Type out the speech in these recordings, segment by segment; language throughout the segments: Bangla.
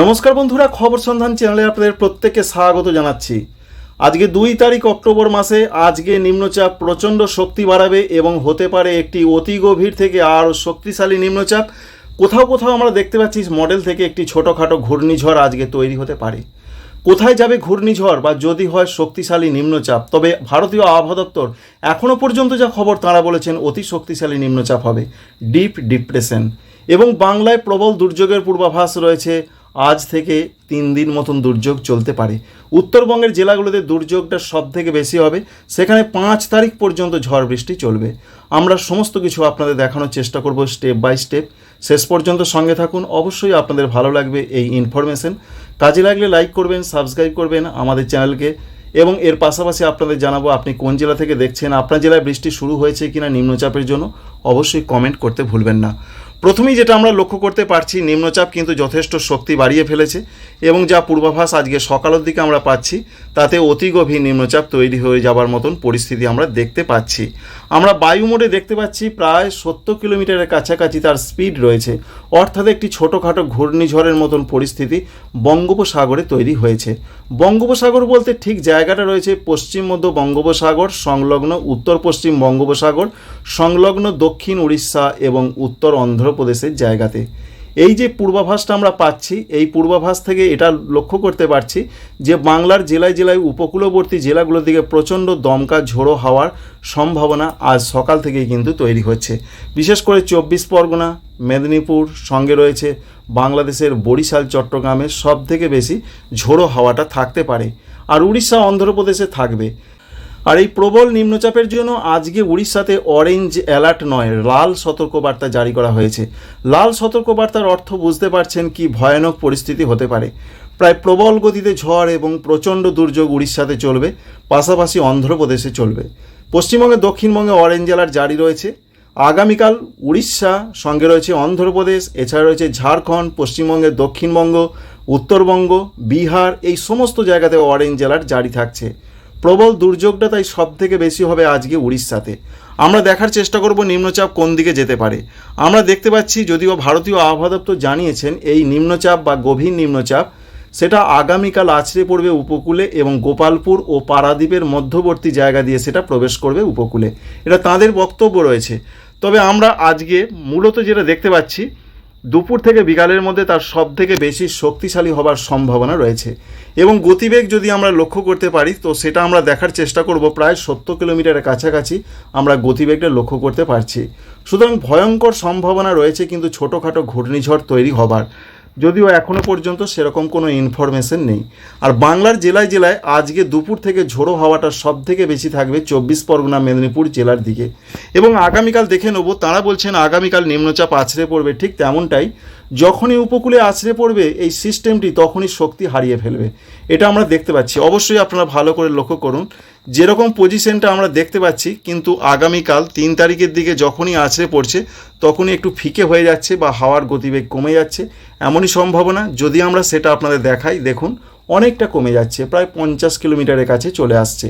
নমস্কার বন্ধুরা, খবর সন্ধান চ্যানেলে আপনাদের প্রত্যেককে স্বাগত জানাচ্ছি। আজকে দুই তারিখ অক্টোবর মাসে আজকে নিম্নচাপ প্রচণ্ড শক্তি বাড়াবে এবং হতে পারে একটি অতি গভীর থেকে আরও শক্তিশালী নিম্নচাপ। কোথাও কোথাও আমরা দেখতে পাচ্ছি মডেল থেকে একটি ছোটোখাটো ঘূর্ণিঝড় আজকে তৈরি হতে পারে। কোথায় যাবে ঘূর্ণিঝড় বা যদি হয় শক্তিশালী নিম্নচাপ? তবে ভারতীয় আবহাওয়া দপ্তর এখনও পর্যন্ত যা খবর তাঁরা বলেছেন, অতি শক্তিশালী নিম্নচাপ হবে। Deep depression. এবং বাংলায় প্রবল দুর্যোগের পূর্বাভাস রয়েছে। আজ থেকে তিন দিন মতন দুর্যোগ চলতে পারে। উত্তরবঙ্গের জেলাগুলোতে দুর্যোগটা সব থেকে বেশি হবে। সেখানে পাঁচ তারিখ পর্যন্ত ঝড় বৃষ্টি চলবে। আমরা সমস্ত কিছু আপনাদের দেখানোর চেষ্টা করব স্টেপ বাই স্টেপ। শেষ পর্যন্ত সঙ্গে থাকুন। অবশ্যই আপনাদের ভালো লাগবে এই ইনফরমেশন। কাজে লাগলে লাইক করবেন, সাবস্ক্রাইব করবেন আমাদের চ্যানেলকে। এবং এর পাশাপাশি আপনাদের জানাব আপনি কোন জেলা থেকে দেখছেন, আপনার জেলায় বৃষ্টি শুরু হয়েছে কিনা নিম্নচাপের জন্য। অবশ্যই কমেন্ট করতে ভুলবেন না। প্রথমেই যেটা আমরা লক্ষ্য করতে পারছি, নিম্নচাপ কিন্তু যথেষ্ট শক্তি বাড়িয়ে ফেলেছে এবং যা পূর্বাভাস আজকে সকালের দিকে আমরা পাচ্ছি, তাতে অতি গভীর নিম্নচাপ তৈরি হয়ে যাবার মতন পরিস্থিতি আমরা দেখতে পাচ্ছি। আমরা বায়ু মোডে দেখতে পাচ্ছি প্রায় সত্তর কিলোমিটারের কাছাকাছি তার স্পিড রয়েছে। অর্থাৎ একটি ছোটোখাটো ঘূর্ণিঝড়ের মতন পরিস্থিতি বঙ্গোপসাগরে তৈরি হয়েছে। বঙ্গোপসাগর বলতে ঠিক জায়গাটা রয়েছে পশ্চিম মধ্য বঙ্গোপসাগর, সংলগ্ন উত্তর পশ্চিম বঙ্গোপসাগর সংলগ্ন দক্ষিণ উড়িষ্যা এবং উত্তর অন্ধ্রপ্রদেশের জায়গাতে। এই যে পূর্বাভাসটা আমরা পাচ্ছি, এই পূর্বাভাস থেকে এটা লক্ষ্য করতে পারছি যে বাংলার জেলায় জেলায় উপকূলবর্তী জেলাগুলোর দিকে প্রচণ্ড দমকা ঝোড়ো হওয়ার সম্ভাবনা আজ সকাল থেকেই কিন্তু তৈরি হচ্ছে। বিশেষ করে চব্বিশ পরগনা, মেদিনীপুর সঙ্গে রয়েছে বাংলাদেশের বরিশাল চট্টগ্রামে সব থেকে বেশি ঝোড়ো হাওয়াটা থাকতে পারে। আর উড়িষ্যা, অন্ধ্রপ্রদেশে থাকবে। আর এই প্রবল নিম্নচাপের জন্য আজকে উড়িষ্যাতে অরেঞ্জ অ্যালার্ট নয়, লাল সতর্কবার্তা জারি করা হয়েছে। লাল সতর্কবার্তার অর্থ বুঝতে পারছেন কি ভয়ানক পরিস্থিতি হতে পারে। প্রায় প্রবল গতিতে ঝড় এবং প্রচণ্ড দুর্যোগ উড়িষ্যাতে চলবে, পাশাপাশি অন্ধ্রপ্রদেশে চলবে। পশ্চিমবঙ্গে দক্ষিণবঙ্গে অরেঞ্জ অ্যালার্ট জারি রয়েছে। আগামীকাল উড়িষ্যা, সঙ্গে রয়েছে অন্ধ্রপ্রদেশ, এছাড়া রয়েছে ঝাড়খণ্ড, পশ্চিমবঙ্গের দক্ষিণবঙ্গ, উত্তরবঙ্গ, বিহার, এই সমস্ত জায়গাতে অরেঞ্জ অ্যালার্ট জারি থাকছে। প্রবল দুর্যোগটা তাই সব থেকে বেশি হবে আজকে উড়িষ্যাতে। আমরা দেখার চেষ্টা করব নিম্নচাপ কোন দিকে যেতে পারে। আমরা দেখতে পাচ্ছি যদিও ভারতীয় আবহাওয়া দপ্তর জানিয়েছেন এই নিম্নচাপ বা গভীর নিম্নচাপ, সেটা আগামীকাল আছড়ে পড়বে উপকূলে এবং গোপালপুর ও পারাদ্বীপের মধ্যবর্তী জায়গা দিয়ে সেটা প্রবেশ করবে উপকূলে। এটা তাদের বক্তব্য রয়েছে। তবে আমরা আজকে মূলত যেটা দেখতে পাচ্ছি, দুপুর থেকে বিকালের মধ্যে তার সব থেকে বেশি শক্তিশালী হবার সম্ভাবনা রয়েছে। এবং গতিবেগ যদি আমরা লক্ষ্য করতে পারি, তো সেটা আমরা দেখার চেষ্টা করব প্রায় সত্তর কিলোমিটারের কাছাকাছি আমরা গতিবেগটা লক্ষ্য করতে পারছি। সুতরাং ভয়ঙ্কর সম্ভাবনা রয়েছে, কিন্তু ছোটোখাটো ঘূর্ণিঝড় তৈরি হবার। যদিও এখনও পর্যন্ত সেরকম কোনো ইনফরমেশন নেই। আর বাংলার জেলায় জেলায় আজকে দুপুর থেকে ঝোড়ো হাওয়াটা সব থেকে বেশি থাকবে চব্বিশ পরগনা, মেদিনীপুর জেলার দিকে। এবং আগামীকাল দেখে নেব, তাঁরা বলছেন আগামীকাল নিম্নচাপ আছড়ে পড়বে, ঠিক তেমনটাই যখনই উপকূলে আছড়ে পড়বে, এই সিস্টেমটি তখনই শক্তি হারিয়ে ফেলবে। এটা আমরা দেখতে পাচ্ছি। অবশ্যই আপনারা ভালো করে লক্ষ্য করুন যেরকম পজিশনটা আমরা দেখতে পাচ্ছি, কিন্তু আগামীকাল তিন তারিখের দিকে যখনই আছড়ে পড়ছে, তখনই একটু ফিকে হয়ে যাচ্ছে বা হাওয়ার গতিবেগ কমে যাচ্ছে। এমনই সম্ভাবনা, যদি আমরা সেটা আপনাদের দেখাই, দেখুন, অনেকটা কমে যাচ্ছে, প্রায় পঞ্চাশ কিলোমিটারের কাছে চলে আসছে।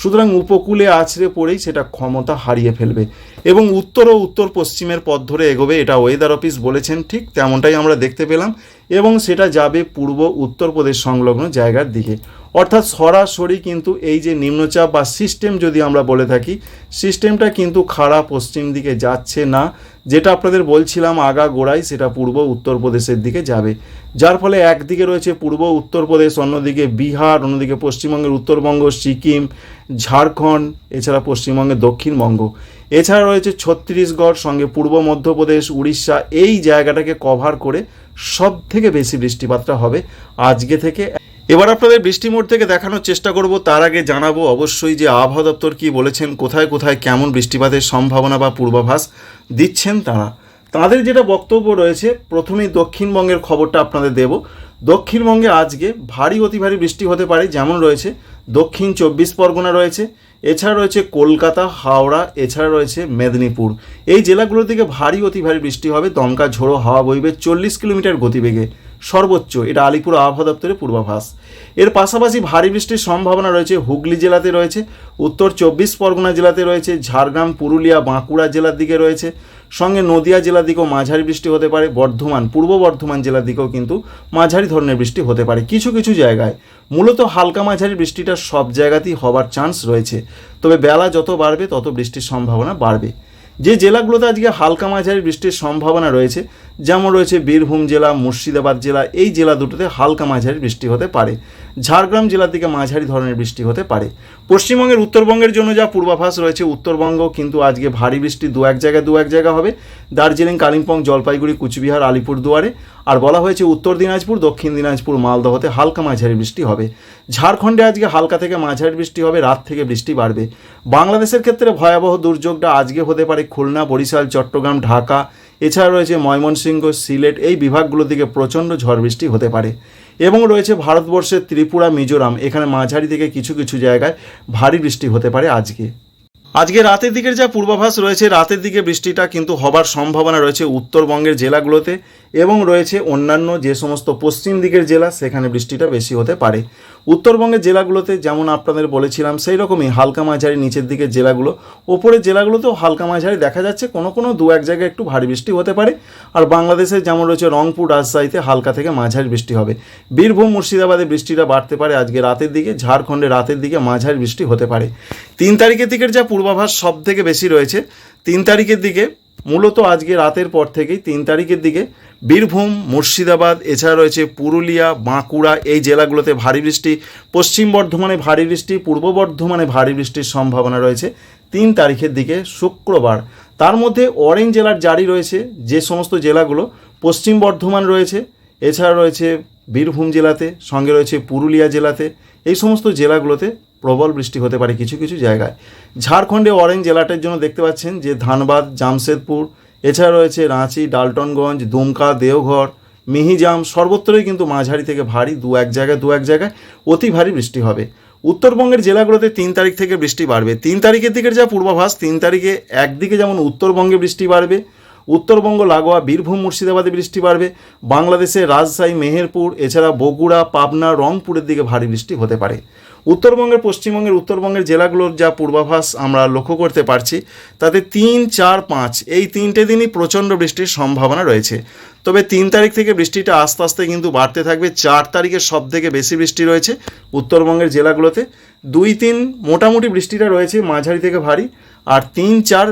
সুতরাং উপকূলে আছড়ে পড়েই সেটা ক্ষমতা হারিয়ে ফেলবে এবং উত্তর ও উত্তর পশ্চিমের পথ ধরে এগোবে, এটা ওয়েদার অফিস বলেছেন, ঠিক তেমনটাই আমরা দেখতে পেলাম এবং সেটা যাবে পূর্ব উত্তরপ্রদেশ সংলগ্ন জায়গার দিকে। অর্থাৎ সরাসরি কিন্তু এই যে নিম্নচাপ বা সিস্টেম যদি আমরা বলে থাকি সিস্টেমটা কিন্তু খাড়া পশ্চিম দিকে যাচ্ছে না, যেটা আপনাদের বলছিলাম আগা গোড়ায় সেটা পূর্ব উত্তরপ্রদেশের দিকে যাবে। যার ফলে একদিকে রয়েছে পূর্ব উত্তরপ্রদেশ অন্যদিকে বিহার, অন্যদিকে পশ্চিমবঙ্গের উত্তরবঙ্গ, সিকিম ঝাড়খণ্ড, এছাড়া পশ্চিমবঙ্গের দক্ষিণবঙ্গ। এছাড়া রয়েছে ছত্তিশগড়, সঙ্গে পূর্ব মধ্যপ্রদেশ, উড়িষ্যা। এই জায়গাটাকে কভার করে সব থেকে বেশি বৃষ্টিপাতটা হবে আজকে থেকে। এবার আপনাদের বৃষ্টি মোড় থেকে দেখানোর চেষ্টা করব। তার আগে জানাব অবশ্যই যে আবহাওয়া দপ্তর কী বলেছেন, কোথায় কোথায় কেমন বৃষ্টিপাতের সম্ভাবনা বা পূর্বাভাস দিচ্ছেন তারা। তাদের যেটা বক্তব্য রয়েছে, প্রথমেই দক্ষিণবঙ্গের খবরটা আপনাদের দেব। দক্ষিণবঙ্গে আজকে ভারী অতি ভারী বৃষ্টি হতে পারে, যেমন রয়েছে দক্ষিণ চব্বিশ পরগনা রয়েছে, এছাড়া রয়েছে কলকাতা, হাওড়া, এছাড়া রয়েছে মেদিনীপুর। এই জেলাগুলোর দিকে ভারী অতি ভারী বৃষ্টি হবে, দমকা ঝোড়ো হাওয়া বইবে চল্লিশ কিলোমিটার গতিবেগে। সর্বোচ্চ, এটা আলিপুর আবহাওয়া দপ্তরের পূর্বাভাস। এর পাশাপাশি ভারী বৃষ্টির সম্ভাবনা রয়েছে হুগলি জেলাতে রয়েছে, উত্তর চব্বিশ পরগনা জেলাতে রয়েছে, ঝাড়গ্রাম, পুরুলিয়া, বাঁকুড়া জেলার দিকে রয়েছে, সঙ্গে নদিয়া জেলার দিকেও মাঝারি বৃষ্টি হতে পারে, বর্ধমান, পূর্ব বর্ধমান জেলার দিকেও কিন্তু মাঝারি ধরনের বৃষ্টি হতে পারে। কিছু কিছু জায়গায় মূলত হালকা মাঝারি বৃষ্টিটা সব জায়গাতেই হবার চান্স রয়েছে। তবে বেলা যত বাড়বে, তত বৃষ্টির সম্ভাবনা বাড়বে। যে জেলাগুলোতে আজকে হালকা মাঝারি বৃষ্টির সম্ভাবনা রয়েছে যেমন রয়েছে বীরভূম জেলা, মুর্শিদাবাদ জেলা, এই জেলা দুটোতে হালকা মাঝারি বৃষ্টি হতে পারে। ঝাড়গ্রাম জেলার দিকে মাঝারি ধরনের বৃষ্টি হতে পারে। পশ্চিমবঙ্গের উত্তরবঙ্গের জন্য যা পূর্বাভাস রয়েছে, উত্তরবঙ্গ কিন্তু আজকে ভারী বৃষ্টি দু এক জায়গায় দু এক জায়গা হবে। দার্জিলিং, কালিম্পং, জলপাইগুড়ি, কুচবিহার, আলিপুরদুয়ারে আর বলা হয়েছে উত্তর দিনাজপুর, দক্ষিণ দিনাজপুর, মালদহতে হালকা মাঝারি বৃষ্টি হবে। ঝাড়খণ্ডে আজকে হালকা থেকে মাঝারি বৃষ্টি হবে, রাত থেকে বৃষ্টি বাড়বে। বাংলাদেশের ক্ষেত্রে ভয়াবহ দুর্যোগটা আজকে হতে পারে খুলনা, বরিশাল, চট্টগ্রাম, ঢাকা এছাড়া রয়েছে ময়মনসিংহ, সিলেট, এই বিভাগগুলো থেকে প্রচণ্ড ঝড় বৃষ্টি হতে পারে। এবং রয়েছে ভারতবর্ষের ত্রিপুরা, মিজোরাম। এখানে মাঝারি থেকে কিছু কিছু জায়গায় ভারী বৃষ্টি হতে পারে আজকে। আজকে রাতের দিকের যা পূর্বাভাস রয়েছে, রাতের দিকে বৃষ্টিটা কিন্তু হবার সম্ভাবনা রয়েছে উত্তরবঙ্গের জেলাগুলোতে এবং রয়েছে অন্যান্য যে সমস্ত পশ্চিম দিকের জেলা, সেখানে বৃষ্টিটা বেশি হতে পারে। উত্তরবঙ্গের জেলাগুলোতে যেমন আপনাদের বলেছিলাম সেই রকমই হালকা মাঝারি নিচের দিকের জেলাগুলো। ওপরের জেলাগুলোতেও হালকা মাঝারি দেখা যাচ্ছে, কোনো কোনো দু এক জায়গায় একটু ভারী বৃষ্টি হতে পারে। আর বাংলাদেশে যেমন রয়েছে রংপুর, রাজশাহীতে হালকা থেকে মাঝারি বৃষ্টি হবে। বীরভূম, মুর্শিদাবাদে বৃষ্টিটা বাড়তে পারে আজকে রাতের দিকে, ঝাড়খণ্ডে রাতের দিকে মাঝারি বৃষ্টি হতে পারে। তিন তারিখের দিকের যা পূর্বাভাস সব থেকে বেশি রয়েছে। তিন তারিখের দিকে, মূলত আজকে রাতের পর থেকেই তিন তারিখের দিকে বীরভূম, মুর্শিদাবাদ, এছাড়া রয়েছে পুরুলিয়া, বাঁকুড়া, এই জেলাগুলোতে ভারী বৃষ্টি, পশ্চিম বর্ধমানে ভারী বৃষ্টি, পূর্ব বর্ধমানে ভারী বৃষ্টির সম্ভাবনা রয়েছে তিন তারিখের দিকে শুক্রবার। তার মধ্যে অরেঞ্জ জেলার জারি রয়েছে যে সমস্ত জেলাগুলো, পশ্চিম বর্ধমান রয়েছে, এছাড়া রয়েছে বীরভূম জেলাতে, সঙ্গে রয়েছে পুরুলিয়া জেলাতে, এই সমস্ত জেলাগুলোতে প্রবল বৃষ্টি হতে পারে কিছু কিছু জায়গায়। ঝাড়খণ্ডে অরেঞ্জ জেলাটার জন্য দেখতে পাচ্ছেন যে ধানবাদ, জামশেদপুর, এছাড়া রয়েছে রাঁচি, ডালটনগঞ্জ, দুমকা, দেওঘর, মিহিজাম, সর্বত্রই কিন্তু মাঝারি থেকে ভারী, দু এক জায়গায়, দু এক জায়গায় অতি ভারী বৃষ্টি হবে। উত্তরবঙ্গের জেলাগুলোতে তিন তারিখ থেকে বৃষ্টি বাড়বে। তিন তারিখের দিকের যা পূর্বাভাস, তিন তারিখে একদিকে যেমন উত্তরবঙ্গে বৃষ্টি বাড়বে, উত্তরবঙ্গ, লাগোয়া, বীরভূম, মুর্শিদাবাদে বৃষ্টি বাড়বে বাংলাদেশে রাজশাহী, মেহেরপুর, এছাড়া বগুড়া, পাবনা, রংপুরের দিকে ভারী বৃষ্টি হতে পারে। উত্তরবঙ্গের, পশ্চিমবঙ্গের, উত্তরবঙ্গের জেলাগুলোর যা পূর্বাভাস আমরা লক্ষ্য করতে পারছি, তাতে তিন, চার, পাঁচ, এই তিনটে দিনই প্রচণ্ড বৃষ্টির সম্ভাবনা রয়েছে। তবে তিন তারিখ থেকে বৃষ্টিটা আস্তে আস্তে কিন্তু বাড়তে থাকবে, চার তারিখে সব থেকে বেশি বৃষ্টি রয়েছে উত্তরবঙ্গের জেলাগুলোতে। দুই, তিন মোটামুটি বৃষ্টিটা রয়েছে, মাঝারি থেকে ভারী, আর তিন, চার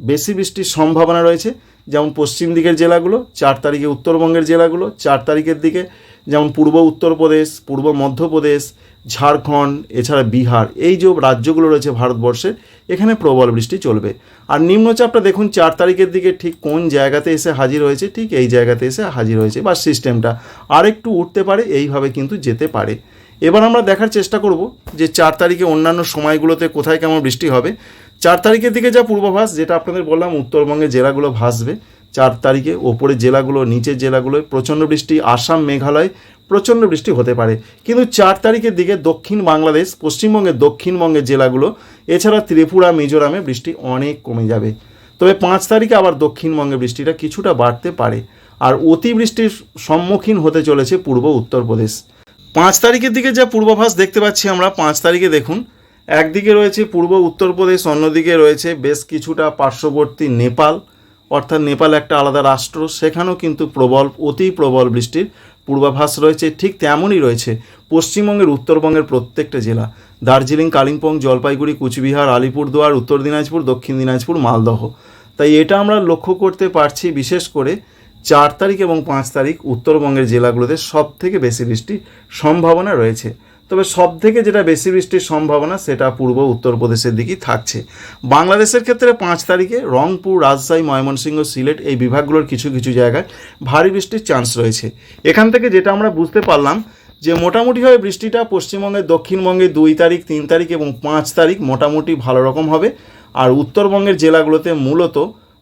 বেশি বৃষ্টির সম্ভাবনা রয়েছে, যেমন পশ্চিম দিকের জেলাগুলো, চার তারিখে উত্তরবঙ্গের জেলাগুলো, চার তারিখের দিকে যেমন পূর্ব উত্তরপ্রদেশ, পূর্ব মধ্যপ্রদেশ, ঝাড়খণ্ড, এছাড়া বিহার, এই যে রাজ্যগুলো রয়েছে ভারতবর্ষের, এখানে প্রবল বৃষ্টি চলবে। আর নিম্নচাপটা দেখুন, চার তারিখের দিকে ঠিক কোন জায়গাতে এসে হাজির হয়েছে, ঠিক এই জায়গাতে এসে হাজির হয়েছে, বা সিস্টেমটা আরেকটু উঠতে পারে, এইভাবে কিন্তু যেতে পারে। এবার আমরা দেখার চেষ্টা করব যে চার তারিখে অন্যান্য সময়গুলোতে কোথায় কেমন বৃষ্টি হবে। চার তারিখের দিকে যা পূর্বাভাস, যেটা আপনাদের বললাম, উত্তরবঙ্গের জেলাগুলো ভাসবে। চার তারিখে ওপরের জেলাগুলো, নিচের জেলাগুলোয় প্রচণ্ড বৃষ্টি, আসাম, মেঘালয়, প্রচণ্ড বৃষ্টি হতে পারে। কিন্তু চার তারিখের দিকে দক্ষিণ বাংলাদেশ, পশ্চিমবঙ্গের দক্ষিণবঙ্গের জেলাগুলো, এছাড়া ত্রিপুরা, মিজোরামে বৃষ্টি অনেক কমে যাবে। তবে পাঁচ তারিখে আবার দক্ষিণবঙ্গে বৃষ্টিটা কিছুটা বাড়তে পারে আর অতিবৃষ্টির সম্মুখীন হতে চলেছে পূর্ব উত্তরপ্রদেশ পাঁচ তারিখের দিকে যা পূর্বাভাস দেখতে পাচ্ছি আমরা, পাঁচ তারিখে দেখুন, একদিকে রয়েছে পূর্ব উত্তরপ্রদেশ অন্যদিকে রয়েছে বেশ কিছুটা পার্শ্ববর্তী নেপাল। অর্থাৎ নেপাল একটা আলাদা রাষ্ট্র, সেখানেও কিন্তু প্রবল, অতি প্রবল বৃষ্টির পূর্বাভাস রয়েছে। ঠিক তেমনই রয়েছে পশ্চিমবঙ্গের উত্তরবঙ্গের প্রত্যেকটা জেলা। দার্জিলিং, কালিম্পং, জলপাইগুড়ি, কুচবিহার, আলিপুরদুয়ার, উত্তর দিনাজপুর, দক্ষিণ দিনাজপুর, মালদহ। তাই এটা আমরা লক্ষ্য করতে পারছি বিশেষ করে চার তারিখ এবং পাঁচ তারিখ উত্তরবঙ্গের জেলাগুলোতে সব থেকে বেশি বৃষ্টির সম্ভাবনা রয়েছে। তবে সব থেকে যেটা বেশি বৃষ্টির সম্ভাবনা সেটা পূর্ব উত্তরপ্রদেশের দিকেই থাকছে। বাংলাদেশের ক্ষেত্রে পাঁচ তারিখে রংপুর, রাজশাহী, ময়মনসিংহ, সিলেট এই বিভাগগুলোর কিছু কিছু জায়গায় ভারী বৃষ্টির চান্স রয়েছে। এখান থেকে যেটা আমরা বুঝতে পারলাম যে মোটামুটিভাবে বৃষ্টিটা পশ্চিমবঙ্গের দক্ষিণবঙ্গে দুই তারিখ, তিন তারিখ এবং পাঁচ তারিখ মোটামুটি ভালো রকম হবে। আর উত্তরবঙ্গের জেলাগুলোতে মূলত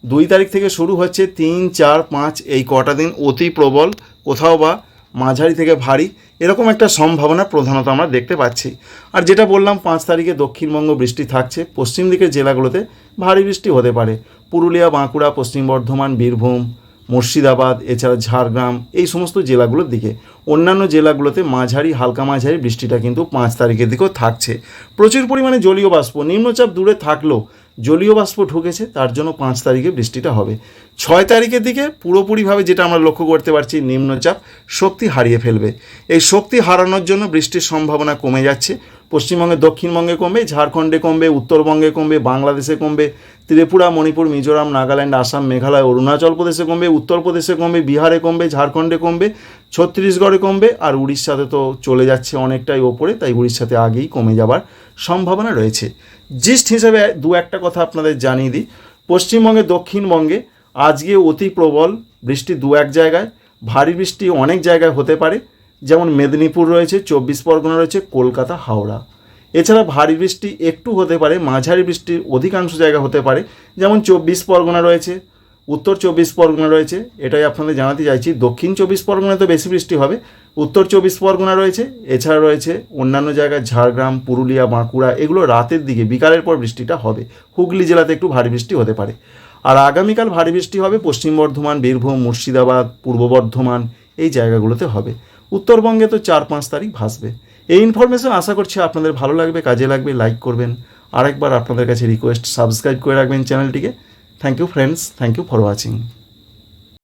দুই তারিখ থেকে শুরু হচ্ছে তিন, চার, পাঁচ এই কটা দিন অতি প্রবল, কোথাও বা মাঝারি থেকে ভারী। এরকম একটা সম্ভাবনা প্রধানত আমরা দেখতে পাচ্ছি। আর যেটা বললাম, পাঁচ তারিখে দক্ষিণবঙ্গ বৃষ্টি থাকছে। পশ্চিম দিকের জেলাগুলোতে ভারী বৃষ্টি হতে পারে। পুরুলিয়া, বাঁকুড়া, পশ্চিম বর্ধমান, বীরভূম, মুর্শিদাবাদ, এছাড়া ঝাড়গ্রাম, এই সমস্ত জেলাগুলোর দিকে। অন্যান্য জেলাগুলোতে মাঝারি, হালকা মাঝারি বৃষ্টিটা কিন্তু পাঁচ তারিখের দিকেও থাকছে। প্রচুর পরিমাণে জলীয় বাষ্প, নিম্নচাপ দূরে থাকলেও জলীয় বাষ্প ঢুকেছে, তার জন্য পাঁচ তারিখে বৃষ্টিটা হবে। ছয় তারিখের দিকে পুরোপুরিভাবে যেটা আমরা লক্ষ্য করতে পারছি, নিম্নচাপ শক্তি হারিয়ে ফেলবে। এই শক্তি হারানোর জন্য বৃষ্টির সম্ভাবনা কমে যাচ্ছে। পশ্চিমবঙ্গে, দক্ষিণবঙ্গে কমবে, ঝাড়খণ্ডে কমবে, উত্তরবঙ্গে কমবে, বাংলাদেশে কমবে, ত্রিপুরা, মণিপুর, মিজোরাম, নাগাল্যান্ড, আসাম, মেঘালয়, অরুণাচল প্রদেশে কমবে উত্তরপ্রদেশে কমবে, বিহারে কমবে, ঝাড়খণ্ডে কমবে, ছত্তিশগড়ে কমবে, আর উড়িষ্যাতে তো চলে যাচ্ছে অনেকটাই ওপরে, তাই উড়িষ্যাতে আগেই কমে যাবার সম্ভাবনা রয়েছে। জিস্ট হিসেবে দু একটা কথা আপনাদের জানিয়ে দিই। পশ্চিমবঙ্গে, দক্ষিণবঙ্গে আজকে অতি প্রবল বৃষ্টি দু এক জায়গায়। ভারী বৃষ্টি অনেক জায়গায় হতে পারে। যেমন মেদিনীপুর রয়েছে, চব্বিশ পরগনা রয়েছে, কলকাতা, হাওড়া। এছাড়া ভারী বৃষ্টি একটু হতে পারে, মাঝারি বৃষ্টি অধিকাংশ জায়গা হতে পারে। যেমন চব্বিশ পরগনা রয়েছে, উত্তর চব্বিশ পরগনা রয়েছে, এটাই আপনাদের জানাতে চাইছি। দক্ষিণ চব্বিশ পরগনায় তো বেশি বৃষ্টি হবে। উত্তর চব্বিশ পরগনা রয়েছে, এছাড়া রয়েছে অন্যান্য জায়গায় ঝাড়গ্রাম, পুরুলিয়া, বাঁকুড়া, এগুলো রাতের দিকে, বিকালের পর বৃষ্টিটা হবে। হুগলি জেলাতে একটু ভারী বৃষ্টি হতে পারে। আর আগামীকাল ভারী বৃষ্টি হবে পশ্চিম বর্ধমান, বীরভূম, মুর্শিদাবাদ, পূর্ব বর্ধমান, এই জায়গাগুলোতে হবে। উত্তরবঙ্গে তো চার পাঁচ তারিখ ভাসবে। এই ইনফরমেশন আশা করছি আপনাদের ভালো লাগবে, কাজে লাগবে লাইক করবেন। আরেকবার আপনাদের কাছে রিকোয়েস্ট সাবস্ক্রাইব করে রাখবেন চ্যানেলটিকে। Thank you friends thank you for watching